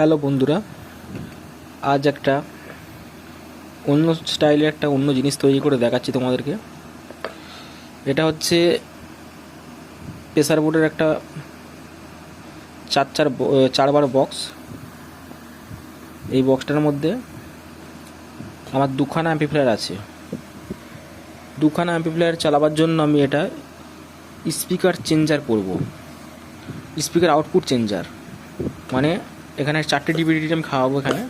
Hello বন্ধুরা। আজ একটা অন্য স্টাইলের একটা অন্য জিনিস তৈরি করে দেখাচ্ছি তোমাদেরকে। এটা হচ্ছে প্রেসার বোর্ডের একটা চার চার ব- আহ, চার বার বক্স এই বক্সটার মধ্যে আমার দুখানা অ্যাম্পিফ্লায়ার আছে। দুখানা অ্যাম্পিফ্লায়ার চালাবার জন্য আমি এটা স্পিকার চেঞ্জার করব। স্পিকার আউটপুট চেঞ্জার মানে এখানে চারটে ডিভিডি আমি খাওয়াবো এখানে।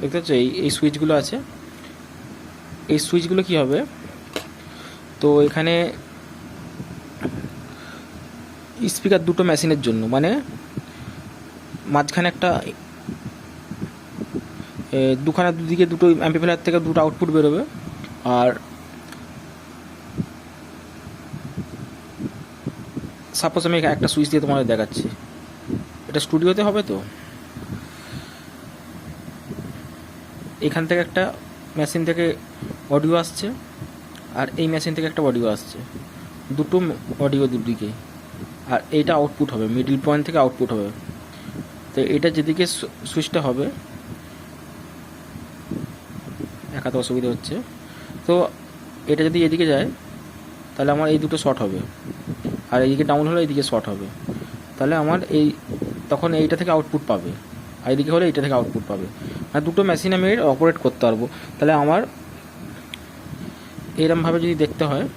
দেখতে পাচ্ছ, এই এই সুইচগুলো আছে। এই সুইচগুলো কি হবে? তো এখানে স্পিকার দুটো মেশিনের জন্য মানে মাঝখানে একটা দুখানা দুদিকে দুটো অ্যাম্পিফায়ার থেকে দুটো আউটপুট বেরোবে। আর সাপোজ আমি একটা সুইচ দিয়ে তোমাদের দেখাচ্ছি। এটা স্টুডিওতে হবে তো? এখান থেকে একটা মেশিন থেকে অডিও আসছে, আর এই মেশিন থেকে একটা অডিও আসছে। দুটো অডিও দুদিকে। আর এইটা আউটপুট হবে মিডিল পয়েন্ট থেকে আউটপুট হবে। তো এটা যেদিকে সুইচটা হবে, একাতে অসুবিধা হচ্ছে। তো এটা যদি এদিকে যায়, তাহলে আমার এই দুটো শর্ট হবে। আর এইদিকে ডাউন হলে এইদিকে শর্ট হবে। তাহলে আমার এই, তখন এইটা থেকে আউটপুট পাবে। আর এইদিকে হলে এইটা থেকে আউটপুট পাবে। আর দুটো মেশিন আমি অপারেট করতে পারব। তাহলে আমার এরমভাবে যদি দেখতে হয়,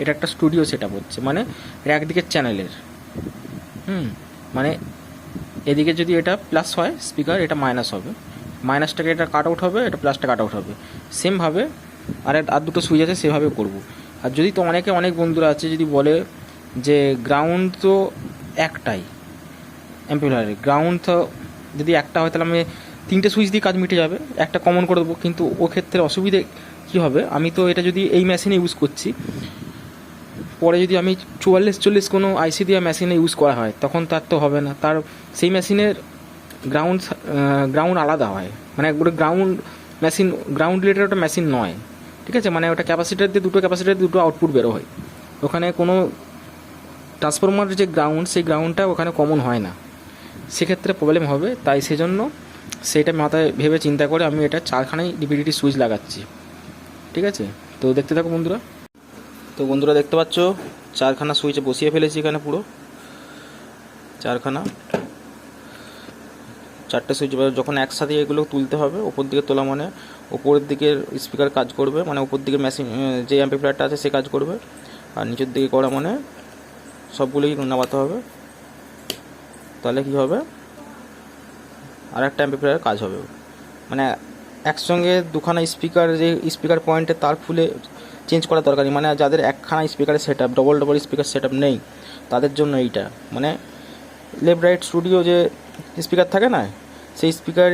এটা একটা স্টুডিও সেট আপ হচ্ছে। মানে এর একদিকে চ্যানেলের হুম? মানে এদিকে যদি এটা প্লাস হয় স্পিকার এটা মাইনাস হবে। মাইনাসটাকে এটা কাট আউট হবে, এটা প্লাসটা কাট আউট হবে। সেমভাবে আর আর দুটো সুইচ আছে, সেভাবে করব। আর যদি তো অনেকে অনেক বন্ধুরা আছে যদি বলে যে গ্রাউন্ড তো একটাই অ্যাম্পিউলারে গ্রাউন্ড তো যদি একটা হয়, তাহলে আমি তিনটে সুইচ দিয়ে কাজ মিটে যাবে, একটা কমন করে দেবো। কিন্তু ও ক্ষেত্রে অসুবিধে কী হবে? আমি তো এটা যদি এই মেশিনে ইউজ করছি, পরে যদি আমি চুয়াল্লিশ, চল্লিশ কোনো আইসি দিয়ে মেশিনে ইউজ করা হয়, তখন তার তো হবে না। তার সেই মেশিনের গ্রাউন্ড গ্রাউন্ড আলাদা হয়। মানে একবারে গ্রাউন্ড মেশিন গ্রাউন্ড রিলেটেড ওটা মেশিন নয়। ঠিক আছে? মানে ওটা ক্যাপাসিটার দিয়ে দুটো ক্যাপাসিটার দিয়ে দুটো আউটপুট বেরো হয় ওখানে কোনো ট্রান্সফরমার যে গ্রাউন্ড সেই গ্রাউন্ডটা ওখানে কমন হয় না। সেক্ষেত্রে প্রবলেম হবে, তাই সেজন্য সেটা মাথায় ভেবে চিন্তা করে আমি এটা চারখানায় ডিভিডিটি সুইচ লাগাচ্ছি। ঠিক আছে? তো দেখতে থাকো বন্ধুরা। তো বন্ধুরা দেখতে পাচ্ছ, চারখানা সুইচে বসিয়ে ফেলেছি এখানে পুরো। চারখানা। চারটে সুইচ যখন একসাথে এগুলো তুলতে হবে, ওপর দিকে তোলা মানে ওপরের দিকের স্পিকার কাজ করবে মানে ওপর দিকে মেশিন যে অ্যাম্পিফ্লায়ারটা আছে সে কাজ করবে, আর নিচের দিকে করা মানে সবগুলোই নামাতে হবে। তাহলে কি হবে? আর একটা অ্যাম্পিফ্লায়ার কাজ হবে। মানে একসঙ্গে দুখানা স্পিকার যে স্পিকার পয়েন্টে তার খুলে চেঞ্জ করা দরকারি মানে যাদের একখানা স্পিকারের set up double double speaker set up নেই, তাদের জন্য এইটা। মানে লেফট রাইট স্টুডিও যে স্পিকার থাকে না, সেই স্পিকার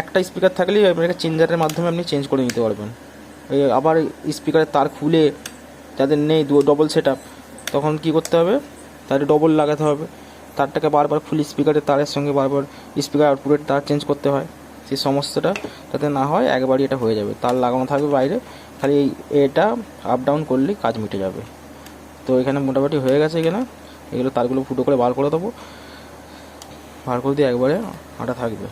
একটা স্পিকার থাকলেই আপনাকে চেঞ্জারের মাধ্যমে আপনি চেঞ্জ করে নিতে পারবেন। আবার স্পিকারের তার খুলে যাদের নেই দু ডবল সেট আপ তখন কী করতে হবে? তাদের ডবল লাগাতে হবে। তারটাকে বারবার ফুল স্পিকারের তারের সঙ্গে বারবার স্পিকার আউটপুটের তার চেঞ্জ করতে হয়। সেই সমস্যাটা যাতে না হয়, একবারই এটা হয়ে যাবে। তার লাগানো থাকবে বাইরে। খালি এটা আপ ডাউন করলেই কাজ মিটে যাবে। তো এখানে মোটামুটি হয়ে গেছে এখানে এগুলো তারগুলো ফুটো করে বার করে দেবো। বার করে দিয়ে একবারে আটা থাকবে।